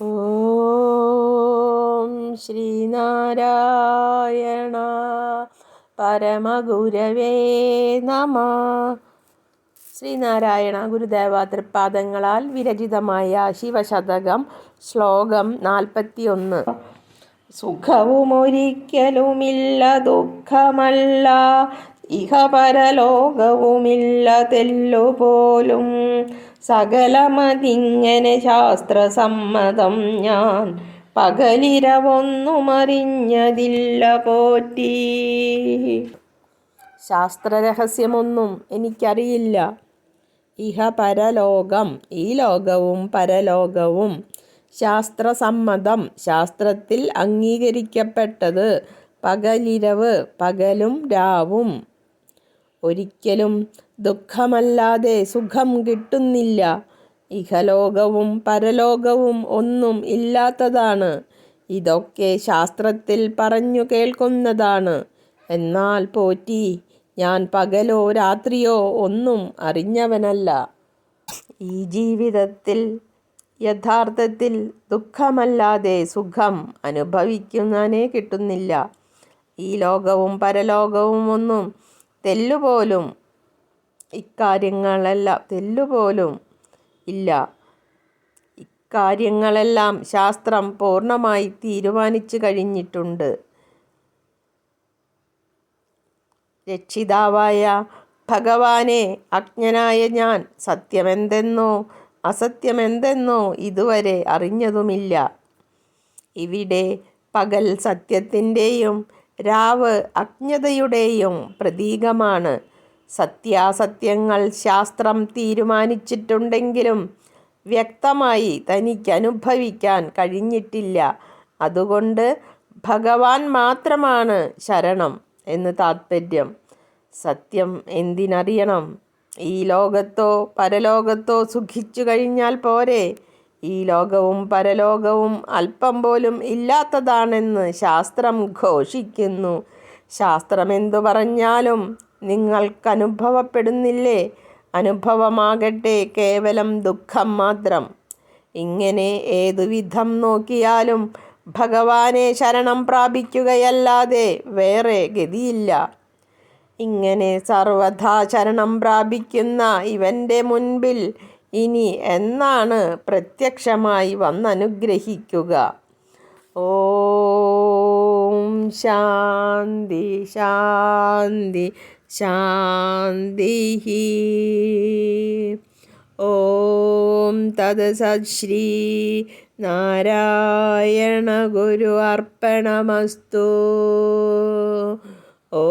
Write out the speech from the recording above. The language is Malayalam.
ഓം ശ്രീനാരായണ പരമഗുരവേ നമ. ശ്രീനാരായണ ഗുരുദേവ തൃപ്പാദങ്ങളാൽ വിരചിതമായ ശിവശതകം ശ്ലോകം നാൽപ്പത്തിയൊന്ന്. സുഖവുമൊരിക്കലുമില്ല ദുഃഖമല്ല ഇഹ പരലോകവുമില്ല തെല്ലുപോലും. സകലമതിങ്ങനെ ശാസ്ത്രസമ്മതം ഞാൻ പകലിരവൊന്നുമറിഞ്ഞതില്ല പോറ്റി. ശാസ്ത്രരഹസ്യമൊന്നും എനിക്കറിയില്ല. ഇഹ പരലോകം ഈ ലോകവും പരലോകവും. ശാസ്ത്രസമ്മതം ശാസ്ത്രത്തിൽ അംഗീകരിക്കപ്പെട്ടത് പകലിരവ് പകലും രാവും. ഒരിക്കലും ദുഃഖമല്ലാതെ സുഖം കിട്ടുന്നില്ല. ഇഹലോകവും പരലോകവും ഒന്നും ഇല്ലാത്തതാണ്. ഇതൊക്കെ ശാസ്ത്രത്തിൽ പറഞ്ഞു കേൾക്കുന്നതാണ്. എന്നാൽ പോറ്റി ഞാൻ പകലോ രാത്രിയോ ഒന്നും അറിഞ്ഞവനല്ല. ഈ ജീവിതത്തിൽ യഥാർത്ഥത്തിൽ ദുഃഖമല്ലാതെ സുഖം അനുഭവിക്കുന്നതിനെ കിട്ടുന്നില്ല. ഈ ലോകവും പരലോകവും ഒന്നും തെല്ലുപോലും ഇക്കാര്യങ്ങളെല്ലാം തെല്ലുപോലും ഇല്ല. ഇക്കാര്യങ്ങളെല്ലാം ശാസ്ത്രം പൂർണമായി തീരുമാനിച്ചു കഴിഞ്ഞിട്ടുണ്ട്. രക്ഷിതാവായ ഭഗവാനെ അജ്ഞനായ ഞാൻ സത്യമെന്തെന്നോ അസത്യമെന്തെന്നോ ഇതുവരെ അറിഞ്ഞതുമില്ല. ഇവിടെ പകൽ സത്യത്തിന്റെയും രാവ് അജ്ഞതയുടെയും പ്രതീകമാണ്. സത്യാസത്യങ്ങൾ ശാസ്ത്രം തീരുമാനിച്ചിട്ടുണ്ടെങ്കിലും വ്യക്തമായി തനിക്ക് അനുഭവിക്കാൻ കഴിഞ്ഞിട്ടില്ല. അതുകൊണ്ട് ഭഗവാൻ മാത്രമാണ് ശരണം എന്ന് താത്പര്യം. സത്യം എന്തിനറിയണം? ഈ ലോകത്തോ പരലോകത്തോ സുഖിച്ചു കഴിഞ്ഞാൽ പോരെ? ഈ ലോകവും പരലോകവും അല്പം പോലും ഇല്ലാത്തതാണെന്ന് ശാസ്ത്രം ഘോഷിക്കുന്നു. ശാസ്ത്രമെന്തു പറഞ്ഞാലും നിങ്ങൾക്കനുഭവപ്പെടുന്നില്ലേ? അനുഭവമാകട്ടെ കേവലം ദുഃഖം മാത്രം. ഇങ്ങനെ ഏതുവിധം നോക്കിയാലും ഭഗവാനെ ശരണം പ്രാപിക്കുകയല്ലാതെ വേറെ ഗതിയില്ല. ഇങ്ങനെ സർവഥാ ശരണം പ്രാപിക്കുന്ന ഇവന്റെ മുൻപിൽ ഇനി എന്നാണ് പ്രത്യക്ഷമായി വന്നനുഗ്രഹിക്കുക? ഓം ശാന്തി ശാന്തി ശാന്തി ഓം തത് സശ്രീ നാരായണ ഗുരു അർപ്പണമസ്തു. ഓ